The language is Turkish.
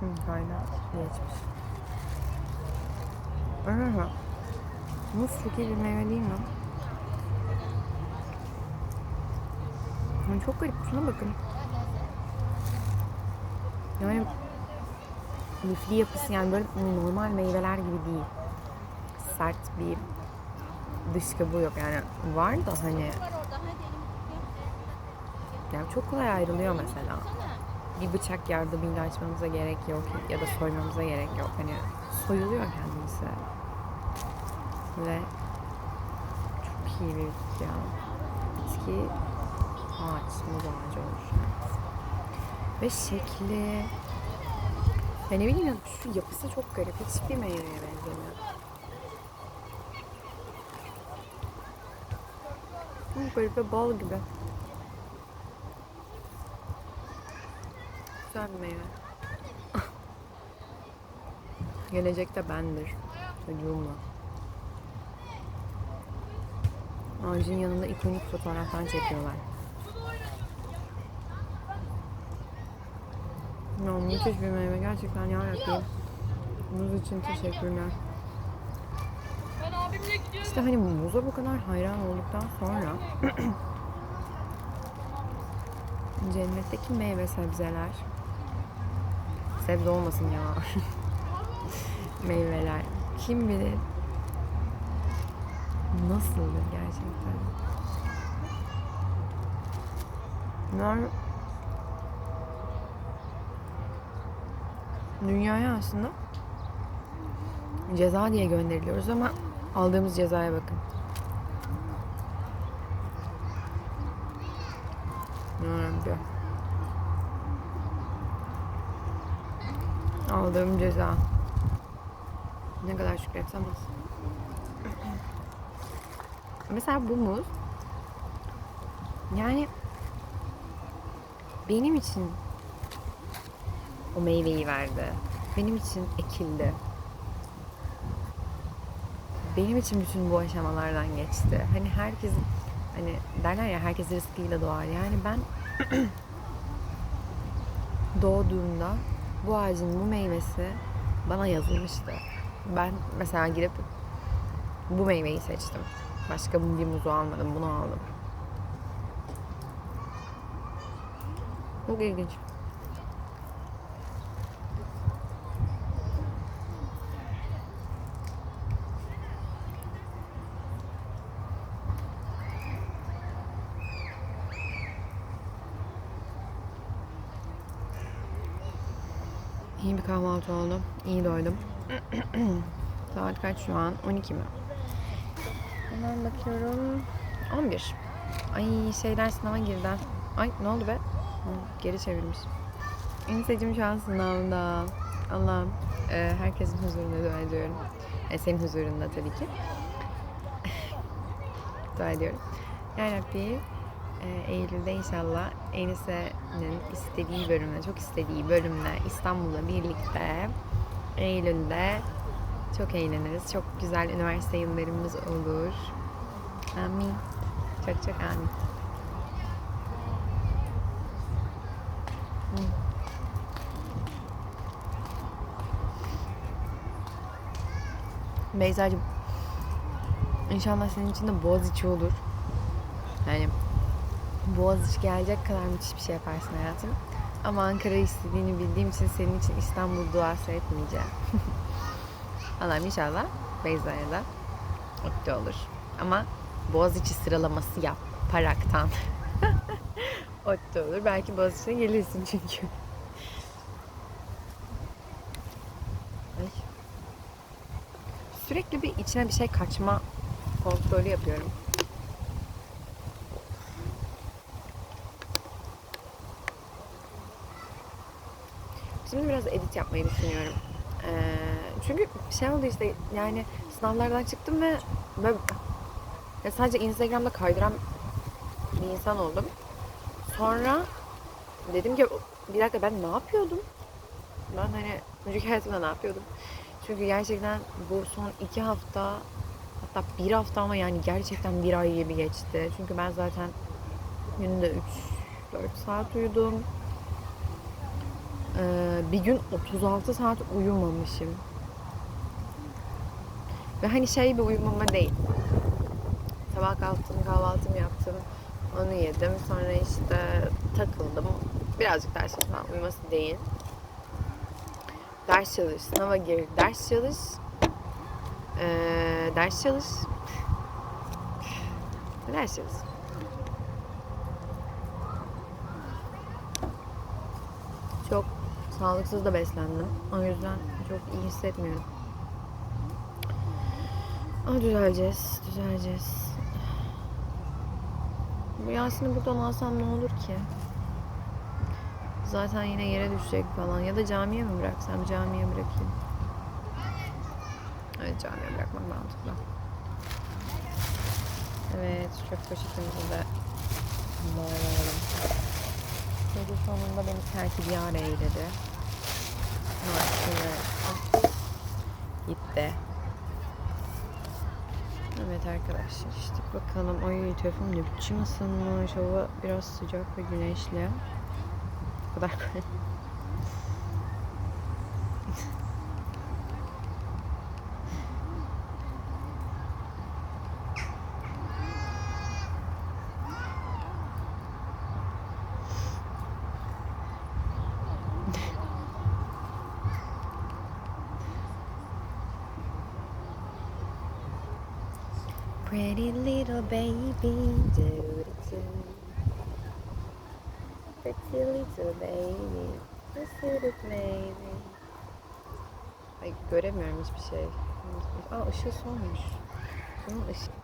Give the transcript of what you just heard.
Kaynağı geçmiş. Aha. Muz çok iyi bir meyve değil mi? Ama çok garip. Şuna bakın. Yani lifli yapısı yani böyle normal meyveler gibi değil. Sert bir dış kabuğu yok yani var da hani yani çok kolay ayrılıyor mesela. Bir bıçak yardımıyla açmamıza gerek yok ya da soymamıza gerek yok. Hani soyuluyor kendisi. Ve çok iyi bir bitki ya. Bitki ağaç, muz ağacı olmuş. Ve şekli ya ne bileyim ya şu yapısı çok garip. Hiçbir meyveye benzemiyor. Garip ve bal gibi. Güzel bir meyve. Gelecekte bendir. Çocuğumla. Ağacın yanında ikonik fotoğraftan çekiyorlar. Ya müthiş bir meyve gerçekten yarabbim. Muz için teşekkürler. İşte hani muza bu kadar hayran olduktan sonra cennetteki meyve sebzeler sebze olmasın ya meyveler kim bilir nasıldır gerçekten yani dünyaya aslında ceza diye gönderiliyoruz ama aldığımız cezaya bakın. Yarabbi. Aldığım ceza. Ne kadar şükretsem az. Mesela bu muz yani benim için o meyveyi verdi. Benim için ekildi. Benim için bütün bu aşamalardan geçti. Hani herkes hani derler ya herkes rızkıyla doğar. Yani ben doğduğumda bu ağacın bu meyvesi bana yazılmıştı. Ben mesela girip bu meyveyi seçtim. Başka bir muzu almadım, bunu aldım. Çok ilginç. İyi bir kahvaltı oldu. İyi doydum. Saat kaç şu an? 12 mi? Hemen bakıyorum. 11. Ay şeyler sınava girdi. Ay ne oldu be? Geri çevirmiş. Eniseciğim şu an sınavda. Allah'ım e, herkesin huzurunda dua ediyorum. E, senin huzurunda tabii ki. dua ediyorum. Ya Rabbi Eylül'de inşallah Enise'nin istediği bölümle, çok istediği bölümle İstanbul'la birlikte Eylül'de çok eğleniriz. Çok güzel üniversite yıllarımız olur. Amin. Çok çok amin. Beyza'cığım İnşallah senin için de Boğaziçi olur. Yani Boğaziçi gelecek kadar müthiş bir şey yaparsın hayatım. Ama Ankara istediğini bildiğim için senin için İstanbul duası etmeyeceğim. Allah'ım inşallah Beyza'ya da mutlu olur. Ama Boğaziçi sıralaması yaparaktan mutlu olur. Belki Boğaziçi'ne gelirsin çünkü. Sürekli bir içine bir şey kaçma kontrolü yapıyorum. Şimdi biraz edit yapmayı düşünüyorum. Ee, çünkü şey oldu işte yani sınavlardan çıktım ve, ve ya sadece Instagram'da kaydıran bir insan oldum. Sonra dedim ki bir dakika ben ne yapıyordum? Ben hani önceki hayatımda ne yapıyordum? Çünkü gerçekten bu son iki hafta hatta bir hafta ama yani gerçekten bir ay gibi geçti. Çünkü ben zaten günde 3-4 saat uyudum. Ee, bir gün 36 saat uyumamışım. Ve hani şey bir uyumama değil. Sabah kalktım, kahvaltımı yaptım. Onu yedim. Sonra işte takıldım. Birazcık ders çalışmam. Uyuması değil. Ders çalış, sınava gir, ders çalış. Ee, ders çalış. Ders çalış. Çok sağlıksız da beslendim. O yüzden çok iyi hissetmiyorum. Ama düzeleceğiz, düzeleceğiz. Bu Yasin'i buradan alsam ne olur ki? Zaten yine yere düşecek falan. Ya da camiye mi bıraksam? Camiye bırakayım. Evet camiye bırakmak mantıklı. Evet çöp poşetimizi de bağlayalım. Çocuk sonunda beni terk yar eyledi. Gitti. Evet arkadaşlar işte bakalım. Ay telefon ne biçim ısınmış. Hava biraz sıcak ve güneşli. Bu kadar Pretty little baby. Pretty little baby. Pretty little baby. Ay göremiyorum hiçbir şey. Aa ışığı solmuş. Bunun ışığı.